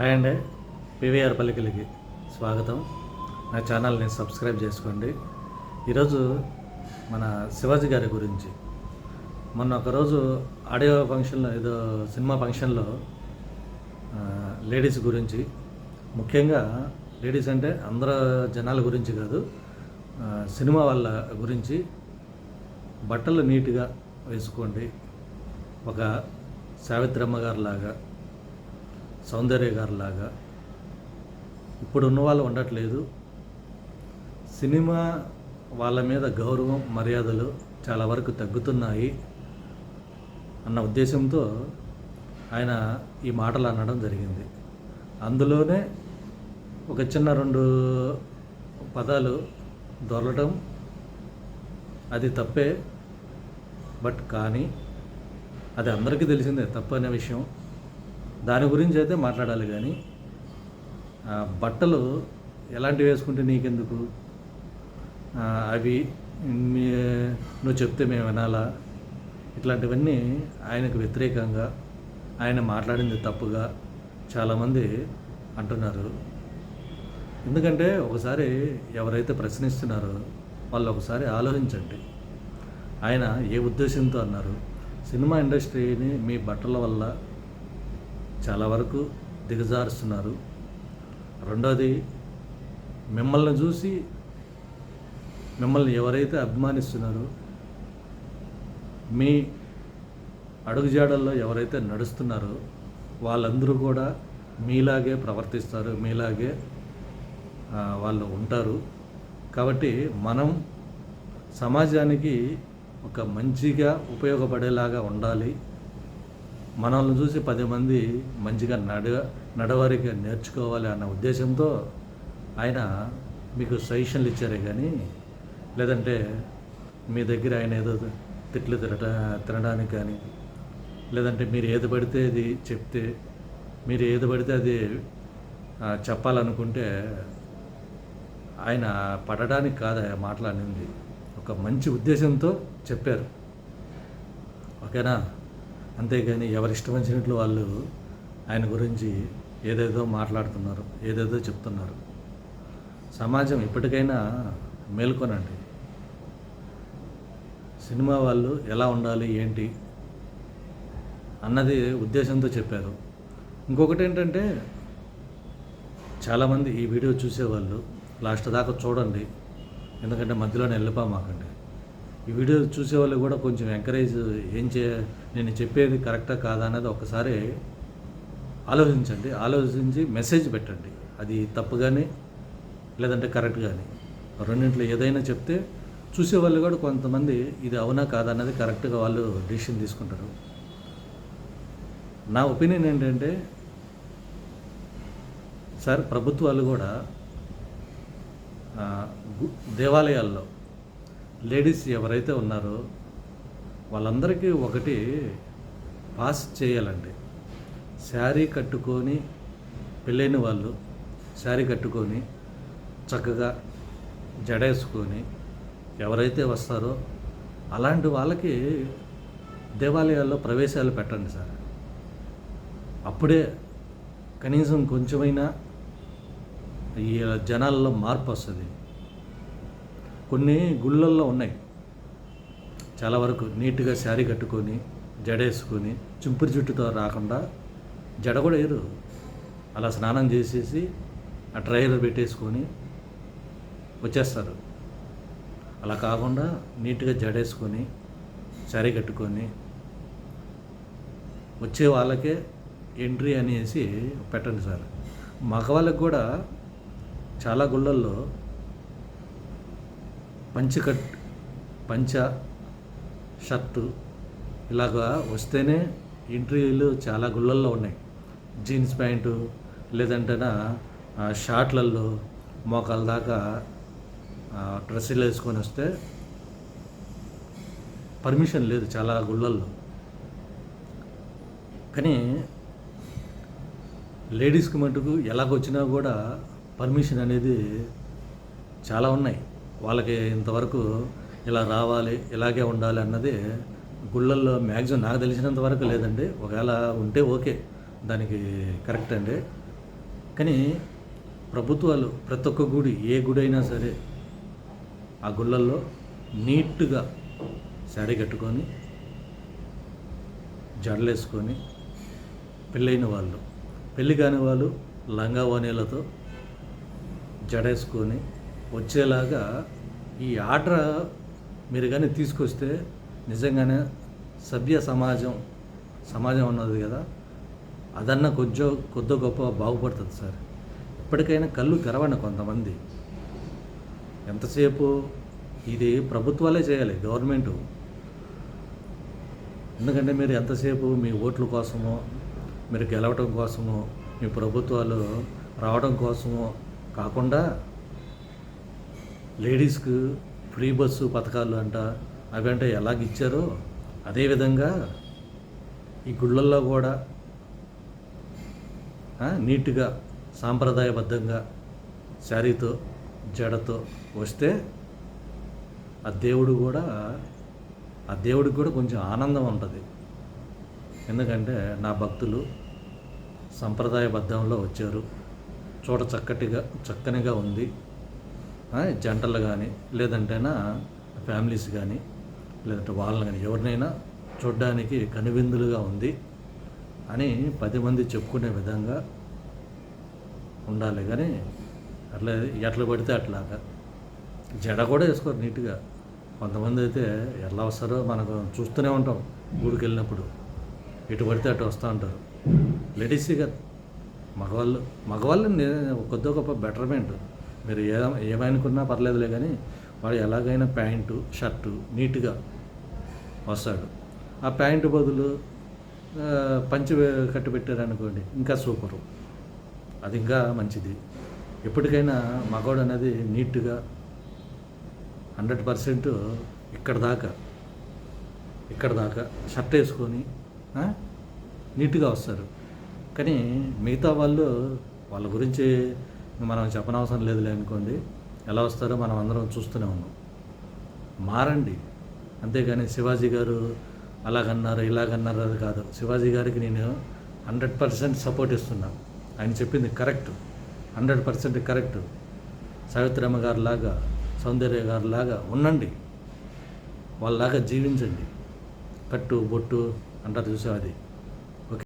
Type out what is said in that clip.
Hi అండి. PVR పల్లికలకి స్వాగతం. నా ఛానల్ని సబ్స్క్రైబ్ చేసుకోండి. ఈరోజు మన శివాజీ గారి గురించి. మొన్న ఒకరోజు ఆడియో ఫంక్షన్లో ఏదో సినిమా ఫంక్షన్లో లేడీస్ గురించి. ముఖ్యంగా లేడీస్ అంటే అందరు జనాల గురించి కాదు సినిమా వాళ్ళ గురించి బట్టలు నీట్గా వేసుకోండి. ఒక సావిత్రమ్మ గారు లాగా సౌందర్య గారు లాగా ఇప్పుడు ఉన్న వాళ్ళు ఉండట్లేదు. సినిమా వాళ్ళ మీద గౌరవం మర్యాదలు చాలా వరకు తగ్గుతున్నాయి అన్న ఉద్దేశంతో ఆయన ఈ మాటలు అనడం జరిగింది. అందులోనే ఒక చిన్న రెండు పదాలు దొరలటం అది తప్పే. బట్ కానీ అది అందరికీ తెలిసిందే తప్పు అనే విషయం. దాని గురించి అయితే మాట్లాడాలి కానీ బట్టలు ఎలాంటివి వేసుకుంటే నీకెందుకు? అవి నువ్వు చెప్తే మేము వినాలా? ఇట్లాంటివన్నీ ఆయనకు వ్యతిరేకంగా ఆయన మాట్లాడింది తప్పుగా చాలామంది అంటున్నారు. ఎందుకంటే ఒకసారి ఎవరైతే ప్రశ్నిస్తున్నారో వాళ్ళు ఒకసారి ఆలోచించండి. ఆయన ఏ ఉద్దేశంతో అన్నారు? సినిమా ఇండస్ట్రీని మీ బట్టల వల్ల చాలా వరకు దిగజారుస్తున్నారు. రెండోది మిమ్మల్ని చూసి మిమ్మల్ని ఎవరైతే అభిమానిస్తున్నారో మీ అడుగుజాడల్లో ఎవరైతే నడుస్తున్నారో వాళ్ళందరూ కూడా మీలాగే ప్రవర్తిస్తారు మీలాగే వాళ్ళు ఉంటారు. కాబట్టి మనం సమాజానికి ఒక మంచిగా ఉపయోగపడేలాగా ఉండాలి. మనల్ని చూసి పది మంది మంచిగా నడ నడవరిగా నేర్చుకోవాలి అన్న ఉద్దేశంతో ఆయన మీకు సజెషన్లు ఇచ్చారే కానీ లేదంటే మీ దగ్గర ఆయన ఏదో తిట్లు తినట తినడానికి కానీ లేదంటే మీరు ఏది పడితే అది చెప్తే మీరు ఏది పడితే అది చెప్పాలనుకుంటే ఆయన పడడానికి కాదు ఆయన మాట్లాడింది ఒక మంచి ఉద్దేశంతో చెప్పారు. ఓకేనా? అంతేగాని ఎవరి ఇష్టం వచ్చినట్లు వాళ్ళు ఆయన గురించి ఏదేదో మాట్లాడుతున్నారు ఏదేదో చెప్తున్నారు. సమాజం ఇప్పటికైనా మేల్కొనండి. సినిమా వాళ్ళు ఎలా ఉండాలి ఏంటి అన్నది ఉద్దేశంతో చెప్పారు. ఇంకొకటి ఏంటంటే చాలామంది ఈ వీడియో చూసేవాళ్ళు లాస్ట్ దాకా చూడండి. ఎందుకంటే మధ్యలోనే వెళ్ళిపోమాకండి. ఈ వీడియో చూసేవాళ్ళు కూడా కొంచెం ఎంకరేజ్ ఏం చే నేను చెప్పేది కరెక్టా కాదా అనేది ఒకసారి ఆలోచించండి. ఆలోచించి మెసేజ్ పెట్టండి. అది తప్పు కానీ లేదంటే కరెక్ట్ కానీ రెండింటిలో ఏదైనా చెప్తే చూసేవాళ్ళు కూడా కొంతమంది ఇది అవునా కాదా అన్నది కరెక్ట్గా వాళ్ళు డిసిషన్ తీసుకుంటారు. నా ఒపీనియన్ ఏంటంటే సార్ ప్రభుత్వాలు కూడా గు- దేవాలయాల్లో లేడీస్ ఎవరైతే ఉన్నారో వాళ్ళందరికీ ఒకటి పాస్ చేయాలండి. శారీ కట్టుకొని పెళ్ళైన వాళ్ళు శారీ కట్టుకొని చక్కగా జడేసుకొని ఎవరైతే వస్తారో అలాంటి వాళ్ళకి దేవాలయాల్లో ప్రవేశాలు పెట్టండి సార్. అప్పుడే కనీసం కొంచెమైనా ఈ జనాల్లో మార్పు వస్తుంది. కొన్ని గుళ్ళల్లో ఉన్నాయి. చాలా వరకు నీట్గా శారీ కట్టుకొని జడేసుకొని చింపురు జుట్టుతో రాకుండా జడ కూడా వేయరు. అలా స్నానం చేసేసి ఆ ట్రైలర్ పెట్టేసుకొని వచ్చేస్తారు. అలా కాకుండా నీట్గా జడేసుకొని శారీ కట్టుకొని వచ్చే వాళ్ళకే ఎంట్రీ అనేసి పెట్టండి సార్. మగవాళ్ళకి కూడా చాలా గుళ్ళల్లో పంచకట్ పంచ షర్టు ఇలాగా వస్తేనే ఎంట్రీలు చాలా గుళ్ళల్లో ఉన్నాయి. జీన్స్ ప్యాంటు లేదంటేనా షార్ట్లల్లో మోకాల దాకా డ్రెస్సులు వేసుకొని వస్తే పర్మిషన్ లేదు చాలా గుళ్ళల్లో. కానీ లేడీస్కి మటుకు ఎలాగొచ్చినా కూడా పర్మిషన్ అనేది చాలా ఉన్నాయి. వాళ్ళకి ఇంతవరకు ఇలా రావాలి ఇలాగే ఉండాలి అన్నది గుళ్ళల్లో మ్యాక్సిమం నాకు తెలిసినంత వరకు లేదండి. ఒకవేళ ఉంటే ఓకే దానికి కరెక్ట్ అండి. కానీ ప్రభుత్వాలు ప్రతి ఒక్క గుడి ఏ గుడి అయినా సరే ఆ గుళ్ళల్లో నీట్గా శారీ కట్టుకొని జడలేసుకొని పెళ్ళైన వాళ్ళు పెళ్ళి కాని వాళ్ళు లంగా ఓనీలతో జడేసుకొని వచ్చేలాగా ఈ ఆర్డర్ మీరు కానీ తీసుకొస్తే నిజంగానే సభ్య సమాజం సమాజం ఉన్నది కదా. అదన్నా కొంచెం కొద్ది గొప్ప బాగుపడుతుంది సార్. ఇప్పటికైనా కళ్ళు తెరవండి కొంతమంది. ఎంతసేపు ఇది ప్రభుత్వాలే చేయాలి గవర్నమెంటు. ఎందుకంటే మీరు ఎంతసేపు మీ ఓట్ల కోసమో మీరు గెలవటం కోసమో మీ ప్రభుత్వాలు రావడం కోసమో కాకుండా లేడీస్కు ఫ్రీ బస్సు పథకాలు అంట అవంటే అంటే ఎలాగిచ్చారో అదేవిధంగా ఈ గుళ్ళల్లో కూడా నీట్గా సాంప్రదాయబద్ధంగా శారీతో జడతో వస్తే ఆ దేవుడు కూడా ఆ దేవుడికి కూడా కొంచెం ఆనందం ఉంటుంది. ఎందుకంటే నా భక్తులు సంప్రదాయబద్ధంలో వచ్చారు. చూడ చక్కటిగా చక్కనిగా ఉంది. జంటలు కానీ లేదంటేనా ఫ్యామిలీస్ కానీ లేదంటే వాళ్ళని కానీ ఎవరినైనా చూడడానికి కనువిందులుగా ఉంది అని పది మంది చెప్పుకునే విధంగా ఉండాలి. కానీ అట్లా ఎట్లా పడితే అట్లాగా. జడ కూడా వేసుకోరు నీట్గా. కొంతమంది అయితే ఎలా వస్తారో మనకు చూస్తూనే ఉంటాం గుడికి వెళ్ళినప్పుడు ఇటు పడితే అటు వస్తూ ఉంటారు. లేడీస్గా మగవాళ్ళు మగవాళ్ళు నే- కొద్ది గొప్ప బెటర్మెంట్. మీరు ఏ ఏమనుకున్నా పర్లేదులే కానీ వాడు ఎలాగైనా ప్యాంటు షర్టు నీట్గా వస్తాడు. ఆ ప్యాంటు బదులు పంచి కట్టు కట్టి పెట్టారనుకోండి ఇంకా సూపరు. అది ఇంకా మంచిది. ఎప్పటికైనా మగవాడు అనేది నీట్గా హండ్రెడ్ పర్సెంట్ ఇక్కడ దాకా ఇక్కడ దాకా షర్ట్ వేసుకొని నీట్గా వస్తారు. కానీ మిగతా వాళ్ళు వాళ్ళ గురించి మనం చెప్పనవసరం లేదులే అనుకోండి. ఎలా వస్తారో మనం అందరం చూస్తూనే ఉన్నాం. మారండి. అంతేగాని శివాజీ గారు అలాగన్నారు ఇలాగన్నారు అది కాదు. శివాజీ గారికి నేను హండ్రెడ్ పర్సెంట్ సపోర్ట్ ఇస్తున్నాను ఆయన చెప్పింది correct. Hundred percent correct. Savitramma గారు లాగా సౌందర్య గారు లాగా ఉండండి. వాళ్ళలాగా జీవించండి. కట్టు బొట్టు అంటారు చూసావు అది?